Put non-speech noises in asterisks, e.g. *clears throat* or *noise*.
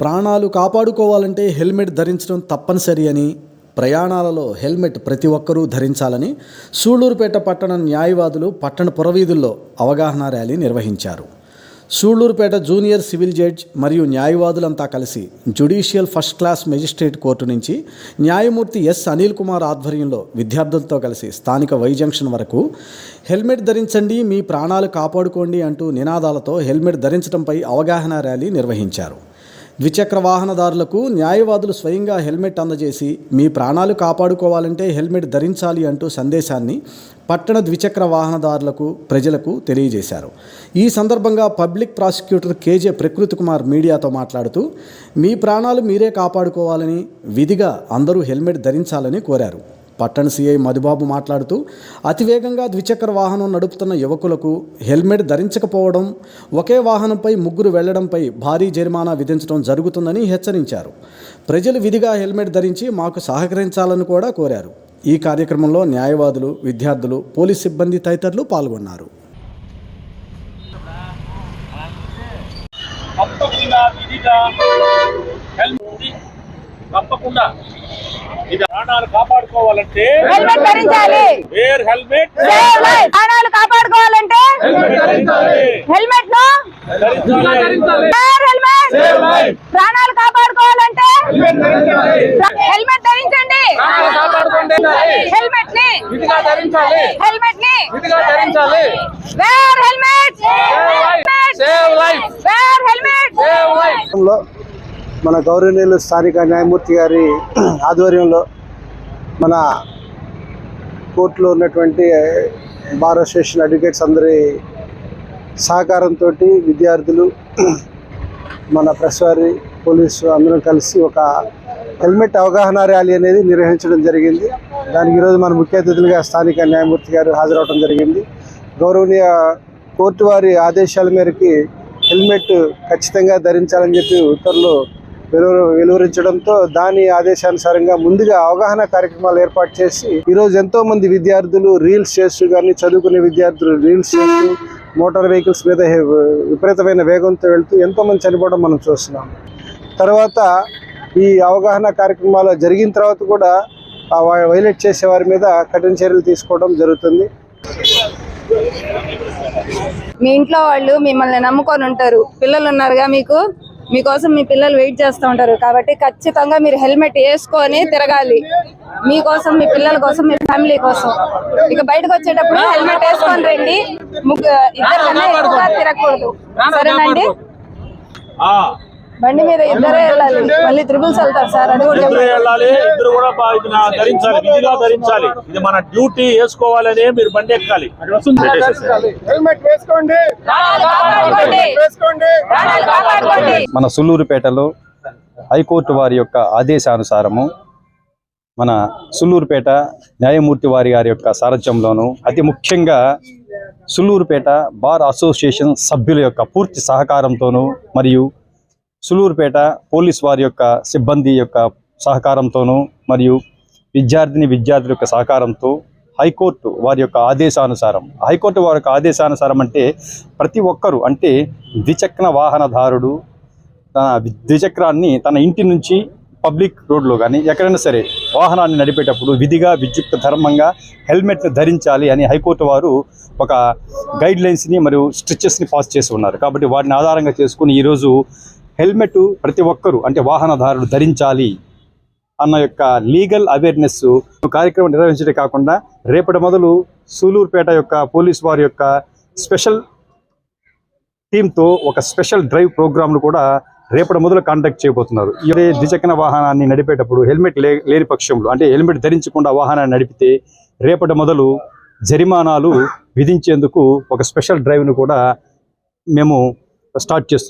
ప్రాణాలు కాపాడుకోవాలంటే హెల్మెట్ ధరించడం తప్పనిసరి అని ప్రయాణాలలో హెల్మెట్ ప్రతి ఒక్కరూ ధరించాలని సూళ్ళూరుపేట పట్టణ న్యాయవాదులు పట్టణ పురవీధుల్లో అవగాహన ర్యాలీ నిర్వహించారు. సూళ్ళూరుపేట జూనియర్ సివిల్ జడ్జ్ మరియు న్యాయవాదులంతా కలిసి judicial first class magistrate court నుంచి న్యాయమూర్తి ఎస్ అనిల్ కుమార్ ఆధ్వర్యంలో విద్యార్థులతో కలిసి స్థానిక వై జంక్షన్ వరకు హెల్మెట్ ధరించండి మీ ప్రాణాలు కాపాడుకోండి అంటూ నినాదాలతో హెల్మెట్ ధరించడంపై అవగాహన ర్యాలీ నిర్వహించారు. ద్విచక్ర వాహనదారులకు న్యాయవాదులు స్వయంగా హెల్మెట్ అందజేసి మీ ప్రాణాలు కాపాడుకోవాలంటే హెల్మెట్ ధరించాలి అంటూ సందేశాన్ని పట్టణ ద్విచక్ర వాహనదారులకు ప్రజలకు తెలియజేశారు. ఈ సందర్భంగా పబ్లిక్ ప్రాసిక్యూటర్ కేజే ప్రకృతి కుమార్ మీడియాతో మాట్లాడుతూ మీ ప్రాణాలు మీరే కాపాడుకోవాలని విధిగా అందరూ హెల్మెట్ ధరించాలని కోరారు. పట్టణ సీఐ మధుబాబు మాట్లాడుతూ అతివేగంగా ద్విచక్ర వాహనం నడుపుతున్న యువకులకు హెల్మెట్ ధరించకపోవడం ఒకే వాహనంపై ముగ్గురు వెళ్ళడంపై భారీ జరిమానా విధించడం జరుగుతుందని హెచ్చరించారు. ప్రజలు విధిగా హెల్మెట్ ధరించి మాకు సహకరించాలని కూడా కోరారు. ఈ కార్యక్రమంలో న్యాయవాదులు విద్యార్థులు పోలీస్ సిబ్బంది తదితరులు పాల్గొన్నారు. తప్పకుండా విధిగా తప్పకుండా ఇది ప్రాణాలు కాపాడుకోవాలంటే హెల్మెట్ ధరించాలి. వేర్ హెల్మెట్ ప్రాణాలు కాపాడుకోవాలంటే హెల్మెట్ను హెల్మెట్ ప్రాణాలు కాపాడుకోవాలంటే హెల్మెట్ ధరించండి. హెల్మెట్ని హెల్మెట్ని వేర్ హెల్మెట్ వేర్ హెల్మెట్లో మన గౌరవనీయులు స్థానిక న్యాయమూర్తి గారి *clears throat* ఆధ్వర్యంలో మన కోర్టులో ఉన్నటువంటి బార్ అసోసియేషన్ అడ్వకేట్స్ అందరి సహకారంతో విద్యార్థులు *clears throat* మన ప్రెస్ వారి పోలీసు అందరం కలిసి ఒక హెల్మెట్ అవగాహన ర్యాలీ అనేది నిర్వహించడం జరిగింది. దానికి ఈరోజు మన ముఖ్య అతిథులుగా స్థానిక న్యాయమూర్తి గారు హాజరవడం జరిగింది. గౌరవనీయ కోర్టు వారి ఆదేశాల మేరకి హెల్మెట్ ఖచ్చితంగా ధరించాలని చెప్పి ఉత్తర్వులు వెలువరు వెలువరించడంతో దాని ఆదేశానుసారంగా ముందుగా అవగాహన కార్యక్రమాలు ఏర్పాటు చేసి ఈరోజు ఎంతో మంది విద్యార్థులు రీల్స్ చేస్తూ కానీ చదువుకునే విద్యార్థులు రీల్స్ చేస్తూ మోటార్ వెహికల్స్ మీద విపరీతమైన వేగంతో వెళ్తూ ఎంతో మంది చనిపోవడం మనం చూస్తున్నాం. తర్వాత ఈ అవగాహన కార్యక్రమాలు జరిగిన తర్వాత కూడా వై- వైలేట్ చేసే వారి మీద కఠిన చర్యలు తీసుకోవడం జరుగుతుంది. మీ ఇంట్లో వాళ్ళు మిమ్మల్ని నమ్ముకొని ఉంటారు. పిల్లలు ఉన్నారుగా మీకు? మీకోసం మీ పిల్లలు వెయిట్ చేస్తూ ఉంటారు. కాబట్టి ఖచ్చితంగా మీరు హెల్మెట్ వేసుకొని తిరగాలి. మీకోసం మీ పిల్లల కోసం మీ ఫ్యామిలీ కోసం. ఇక బయటకు వచ్చేటప్పుడు హెల్మెట్ వేసుకొని రండి. ఇద్దరు కన్నా తిరగకూడదు. సరేనండి? ఆ, బండి మీద ఇద్దరే వెళ్ళాలి. మళ్ళీ త్రిబుల్స్ వెళ్తారు సార్ అది కూడా ఇద్దరు చెప్పండి. వెళ్ళాలి. ఇద్దరు కూడా బా- ఇది నా ధరించాలి విధిగా ధరించాలి. ఇది మన డ్యూటీ వేసుకోవాలనే మీరు బండి ఎక్కాలి. హెల్మెట్ వేసుకోండి. మన సుల్లూరుపేటలో హైకోర్టు వారి యొక్క ఆదేశానుసారము మన సుల్లూరుపేట న్యాయమూర్తి వారి గారి యొక్క సారథ్యంలోను అతి ముఖ్యంగా సుల్లూరుపేట బార్ అసోసియేషన్ సభ్యుల యొక్క పూర్తి సహకారంతోనూ మరియు సుల్లూరుపేట పోలీస్ వారి యొక్క సిబ్బంది యొక్క సహకారంతోనూ మరియు విద్యార్థిని విద్యార్థుల యొక్క సహకారంతో హైకోర్టు వారి యొక్క ఆదేశానుసారం. హైకోర్టు వారి యొక్క ఆదేశానుసారం అంటే ప్రతి ఒక్కరూ అంటే ద్విచక్ర వాహనదారుడు తన ద్విచక్రాన్ని తన ఇంటి నుంచి పబ్లిక్ రోడ్లో కానీ ఎక్కడైనా సరే వాహనాన్ని నడిపేటప్పుడు విధిగా విద్యుక్త ధర్మంగా హెల్మెట్ ధరించాలి అని హైకోర్టు వారు ఒక గైడ్ లైన్స్ని మరియు స్ట్రిచెస్ని పాస్ చేసి ఉన్నారు. కాబట్టి వాటిని ఆధారంగా చేసుకుని ఈరోజు హెల్మెట్ ప్రతి ఒక్కరూ అంటే వాహనదారుడు ధరించాలి. అన్న యొక్క లీగల్ అవేర్నెస్ కార్యక్రమం నిర్వహించడే కాకుండా రేపటి మొదలు సూలూరుపేట యొక్క పోలీస్ వారి యొక్క స్పెషల్ టీంతో ఒక స్పెషల్ డ్రైవ్ ప్రోగ్రామ్ను కూడా రేపటి మొదలు కాంటాక్ట్ చేయబోతున్నారు. ఇదే ద్విచక్ర వాహనాన్ని నడిపేటప్పుడు హెల్మెట్ లే లేని పక్షంలో అంటే హెల్మెట్ ధరించకుండా వాహనాన్ని నడిపితే రేపటి మొదలు జరిమానాలు విధించేందుకు ఒక స్పెషల్ డ్రైవ్ను కూడా మేము స్టార్ట్ చేస్తున్నాం.